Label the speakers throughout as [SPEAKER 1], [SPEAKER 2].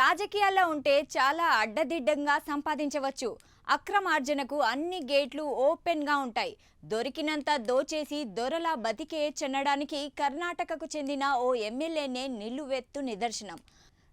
[SPEAKER 1] రాజకీయాల్లో ఉంటే చాలా అడ్డదిడ్డంగా సంపాదించవచ్చు. అక్రమార్జనకు అన్ని గేట్లు ఓపెన్గా ఉంటాయి. దొరికినంత దోచేసి దొరలా బతికే చెన్నడానికి కర్ణాటకకు చెందిన ఓ ఎమ్మెల్యేనే నిలువెత్తు నిదర్శనం.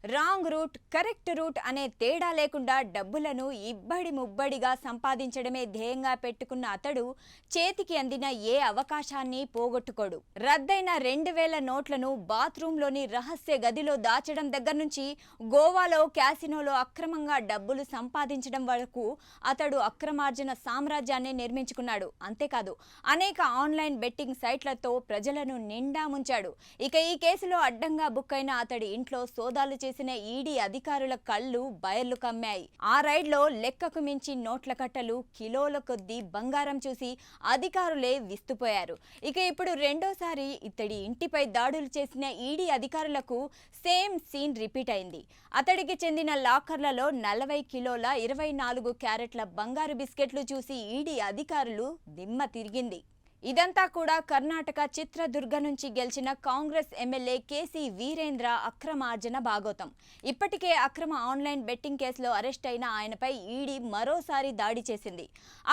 [SPEAKER 1] రాంగ్ రూట్ కరెక్ట్ రూట్ అనే తేడా లేకుండా డబ్బులను ఇబ్బడి ముబ్బడిగా సంపాదించడమే ధ్యేయంగా పెట్టుకున్న అతడు చేతికి అందిన ఏ అవకాశాన్ని పోగొట్టుకోడు. రద్దయిన రెండు వేల నోట్లను బాత్రూంలోని రహస్య గదిలో దాచడం దగ్గర నుంచి గోవాలో క్యాసినోలో అక్రమంగా డబ్బులు సంపాదించడం వరకు అతడు అక్రమార్జన సామ్రాజ్యాన్ని నిర్మించుకున్నాడు. అంతేకాదు అనేక ఆన్లైన్ బెట్టింగ్ సైట్లతో ప్రజలను నిండా ముంచాడు. ఇక ఈ కేసులో అడ్డంగా బుక్ అయిన అతడి ఇంట్లో సోదాలు చేసి చేసిన ఈడీ అధికారుల కళ్ళు బయర్లు కమ్మాయి. ఆ రైడ్లో లెక్కకు మించి నోట్ల కట్టలు కిలోల కొద్దీ బంగారం చూసి అధికారులే విస్తుపోయారు. ఇక ఇప్పుడు రెండోసారి ఇతడి ఇంటిపై దాడులు చేసిన ఈడీ అధికారులకు సేమ్ సీన్ రిపీట్ అయింది. అతడికి చెందిన లాకర్లలో నలభై కిలోల ఇరవై నాలుగు క్యారెట్ల బంగారు బిస్కెట్లు చూసి ఈడీ అధికారులు దిమ్మ తిరిగింది. ఇదంతా కూడా కర్ణాటక చిత్రదుర్గ నుంచి గెలిచిన Congress MLA K C Veerendra అక్రమార్జన భాగోతం ఇప్పటికే అక్రమ ఆన్లైన్ బెట్టింగ్ కేసులో అరెస్ట్ అయిన ఆయనపై ఈడీ మరోసారి దాడి చేసింది.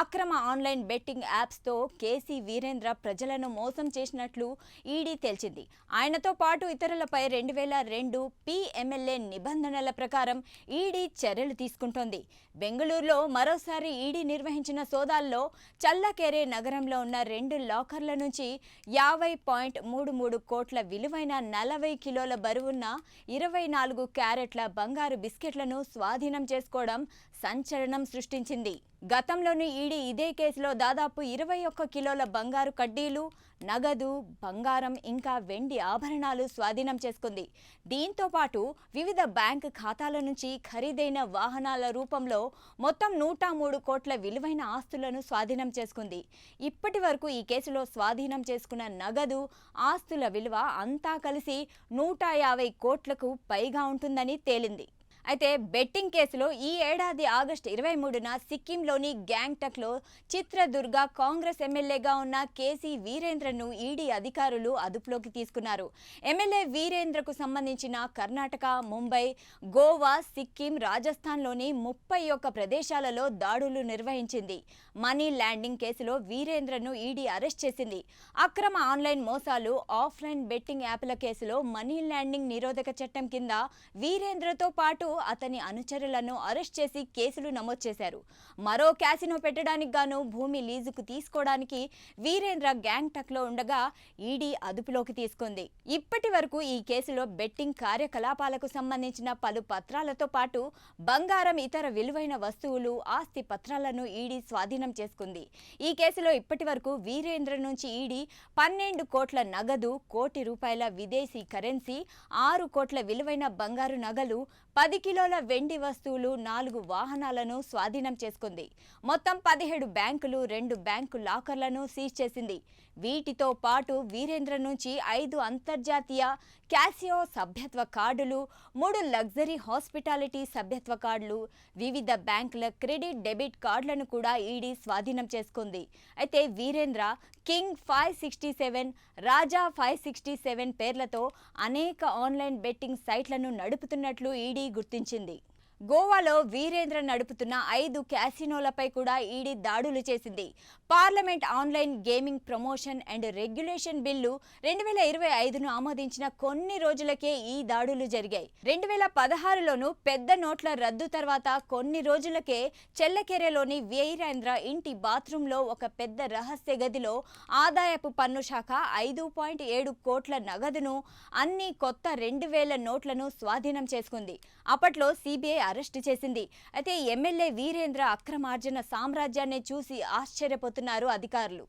[SPEAKER 1] అక్రమ ఆన్లైన్ బెట్టింగ్ యాప్స్తో కేసీ వీరేంద్ర ప్రజలను మోసం చేసినట్లు ఈడీ తేల్చింది. ఆయనతో పాటు ఇతరులపై రెండు వేల రెండు పిఎంఎల్ఏ నిబంధనల ప్రకారం ఈడీ చర్యలు తీసుకుంటోంది. బెంగళూరులో మరోసారి ఈడీ నిర్వహించిన సోదాల్లో చల్లకెరే నగరంలో ఉన్న రెండు లాకర్ల నుంచి యాభై పాయింట్ మూడు మూడు కోట్ల విలువైన నలభై కిలోల బరువున్న ఇరవై నాలుగు క్యారెట్ల బంగారు బిస్కెట్లను స్వాధీనం చేసుకోవడం సంచలనం సృష్టించింది. గతంలోని ఈడీ ఇదే కేసులో దాదాపు ఇరవై ఒక్క కిలోల బంగారు కడ్డీలు నగదు బంగారం ఇంకా వెండి ఆభరణాలు స్వాధీనం చేసుకుంది. దీంతో పాటు వివిధ బ్యాంక్ ఖాతాల నుంచి ఖరీదైన వాహనాల రూపంలో మొత్తం నూట మూడు కోట్ల విలువైన ఆస్తులను స్వాధీనం చేసుకుంది. ఇప్పటి వరకు ఈ కేసులో స్వాధీనం చేసుకున్న నగదు ఆస్తుల విలువ అంతా కలిసి నూట యాభై కోట్లకు పైగా ఉంటుందని తేలింది. అయితే బెట్టింగ్ కేసులో ఈ ఏడాది ఆగస్టు ఇరవై మూడున సిక్కింలోని గ్యాంగ్టక్లో చిత్రదుర్గ కాంగ్రెస్ ఎమ్మెల్యేగా ఉన్న కేసీ వీరేంద్రను ఈడీ అధికారులు అదుపులోకి తీసుకున్నారు. ఎమ్మెల్యే వీరేంద్రకు సంబంధించిన కర్ణాటక ముంబై గోవా సిక్కిం రాజస్థాన్లోని ముప్పై ఒక్క ప్రదేశాలలో దాడులు నిర్వహించింది. మనీ ల్యాండింగ్ కేసులో వీరేంద్రను ఈడీ అరెస్ట్ చేసింది. అక్రమ ఆన్లైన్ మోసాలు ఆఫ్లైన్ బెట్టింగ్ యాప్ల కేసులో మనీ ల్యాండింగ్ నిరోధక చట్టం కింద వీరేంద్రతో పాటు అతని అనుచరులను అరెస్ట్ చేసి కేసులు నమోదు చేశారు. మరో క్యాసినో పెట్టడానికి గాను భూమి లీజుకు తీసుకోవడానికి వీరేంద్ర గ్యాంగ్టక్లో ఉండగా ఈడీ అదుపులోకి తీసుకుంది. ఇప్పటి వరకు ఈ కేసులో బెట్టింగ్ కార్యకలాపాలకు సంబంధించిన పలు పత్రాలతో పాటు బంగారం ఇతర విలువైన వస్తువులు ఆస్తి పత్రాలను ఈడీ స్వాధీనం చేసుకుంది. ఈ కేసులో ఇప్పటి వరకు వీరేంద్ర నుంచి ఈడీ పన్నెండు కోట్ల నగదు కోటి రూపాయల విదేశీ కరెన్సీ ఆరు కోట్ల విలువైన బంగారు నగలు పది కిలోల వెండి వస్తువులు నాలుగు వాహనాలను స్వాధీనం చేసుకుంది. మొత్తం పదిహేడు బ్యాంకులు రెండు బ్యాంకు లాకర్లను సీజ్ చేసింది. వీటితో పాటు వీరేంద్ర నుంచి ఐదు అంతర్జాతీయ క్యాసియో సభ్యత్వ కార్డులు మూడు లగ్జరీ హాస్పిటాలిటీ సభ్యత్వ కార్డులు వివిధ బ్యాంకుల క్రెడిట్ డెబిట్ కార్డులను కూడా ఈడీ స్వాధీనం చేసుకుంది. అయితే Veerendra King five sixty seven Raja five sixty seven పేర్లతో అనేక ఆన్లైన్ బెట్టింగ్ సైట్లను నడుపుతున్నట్లు ఈడీ గుర్తించింది. గోవాలో వీరేంద్ర నడుపుతున్న ఐదు క్యాసినోలపై కూడా ఈడీ దాడులు చేసింది. Parliament online gaming promotion and regulation bill రెండు వేల ఇరవై ఐదును ఆమోదించిన కొన్ని రోజులకే ఈ దాడులు జరిగాయి. రెండు వేల పదహారులోను పెద్ద నోట్ల రద్దు తర్వాత కొన్ని రోజులకే చెల్లకెరెలోని వీరేంద్ర ఇంటి బాత్రూంలో ఒక పెద్ద రహస్య గదిలో ఆదాయపు పన్ను శాఖ ఐదు పాయింట్ ఏడు కోట్ల నగదును అన్ని కొత్త రెండు వేల నోట్లను స్వాధీనం చేసుకుంది. అప్పట్లో సిబిఐ అరెస్టు చేసింది. అయితే ఎమ్మెల్యే వీరేంద్ర అక్రమార్జన సామ్రాజ్యాన్ని చూసి ఆశ్చర్యపోతున్నారు అధికారులు.